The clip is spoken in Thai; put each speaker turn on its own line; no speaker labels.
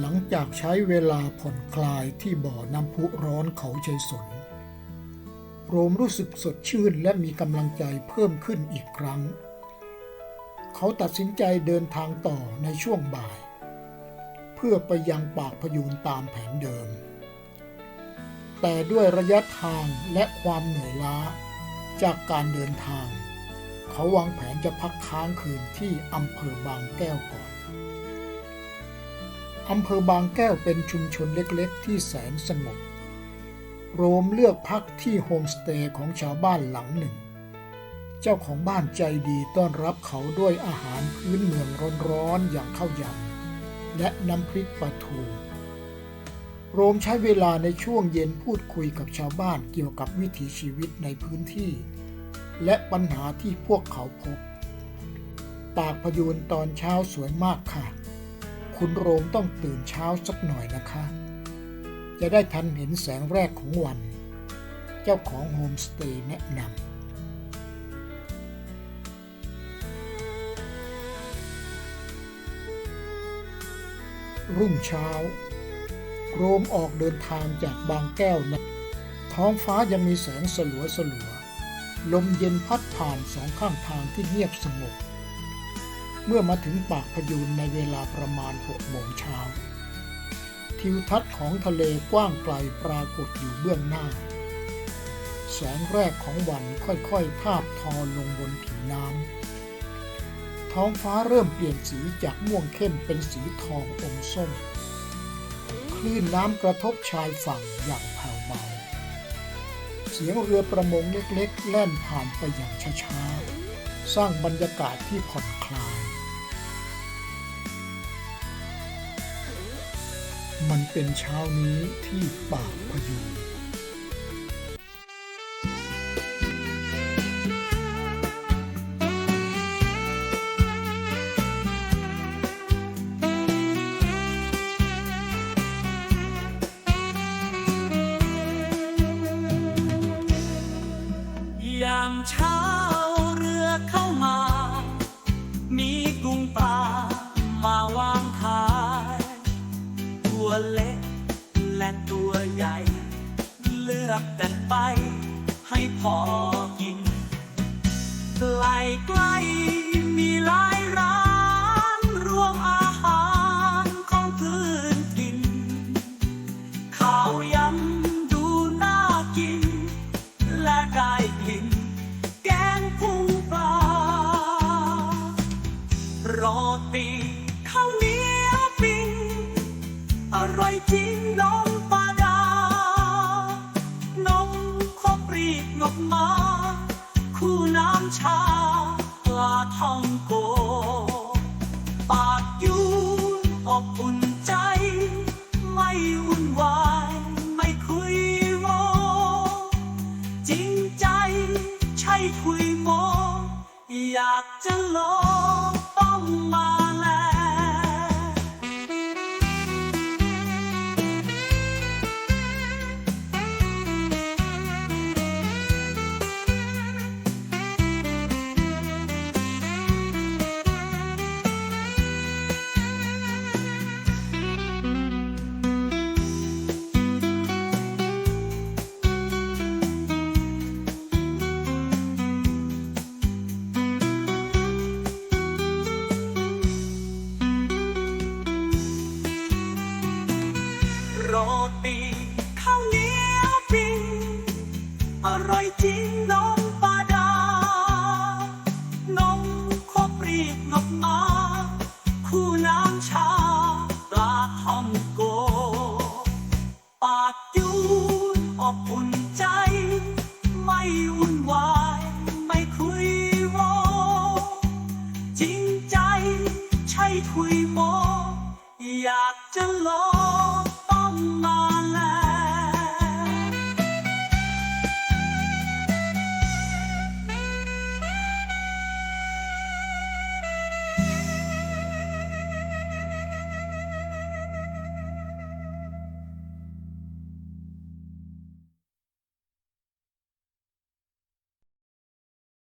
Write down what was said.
หลังจากใช้เวลาผ่อนคลายที่บ่อน้ำพุร้อนเขาชัยสน โรมรู้สึกสดชื่นและมีกำลังใจเพิ่มขึ้นอีกครั้ง เขาตัดสินใจเดินทางต่อในช่วงบ่าย เพื่อไปยังปากพยูนตามแผนเดิม แต่ด้วยระยะทางและความเหนื่อยล้าจากการเดินทาง เขาวางแผนจะพักค้างคืนที่อำเภอบางแก้วก่อน อำเภอบางแก้วเป็นชุมชนเล็กๆ ที่แสนสงบ โรมเลือกพักที่โฮมสเตย์ของชาวบ้านหลังหนึ่ง เจ้าของบ้านใจดีต้อนรับเขาด้วยอาหารพื้นเมืองร้อนๆอย่างข้าวยำและน้ำพริกปลาทูโรมใช้เวลาในช่วงเย็นพูดคุยกับชาวบ้านเกี่ยวกับวิถีชีวิตในพื้นที่ และปัญหาที่พวกเขาพบ ปากพยูนตอนเช้าสวยมากค่ะ คุณโรมต้องตื่นเช้าสักหน่อยนะคะ จะได้ทันเห็นแสงแรกของวัน เจ้าของโฮมสเตย์แนะนำรุ่งเช้า โรมออกเดินทางจากบางแก้วนะท้องฟ้ายังมีแสงสลัวสลัวๆลมเย็นพัดผ่านสองข้างทางที่เงียบสงบ เมื่อมาถึงปากพยูนในเวลาประมาณหกโมงเช้า ทิวทัศน์ของทะเลกว้างไกลปรากฏอยู่เบื้องหน้า แสงแรกของวันค่อยๆทาบทอลงบนผิวน้ำ ท้องฟ้าเริ่มเปลี่ยนสีจากม่วงเข้มเป็นสีทองอมส้ม คลื่นน้ำกระทบชายฝั่งอย่างแผ่วเบา เสียงเรือประมงเล็กๆ แล่นผ่านไปอย่างช้าๆสร้างบรรยากาศที่ผ่อนคลาย มันเป็นเช้านี้ที่ปากพยูน
ยามเช้า และตัวใหญ่ เลือกแต่ไป ให้พอกินใกล้ใกล้มีหลายร้าน รวมอาหารของพื้นถิ่นข้าวยำดูน่ากิน และได้กลิ่นแกงพุงปลาโรตีข้าวเหนียวปิ้งอร่อยจริงน้อง ท่องโก ปากยูนอบอุ่นใจ ไม่วุ่นวาย ไม่คุยโม จริงใจใช่คุยโม อยากจะลองต้องมา ทิ้งน้องาดา น้องครีบงบมา คู่น้ำชาปาทองโก ปากยูนอบอุ่นใจ ไม่วุ่นวายไม่คุยวอจริงใจใช่คุยโมอยากจะลอง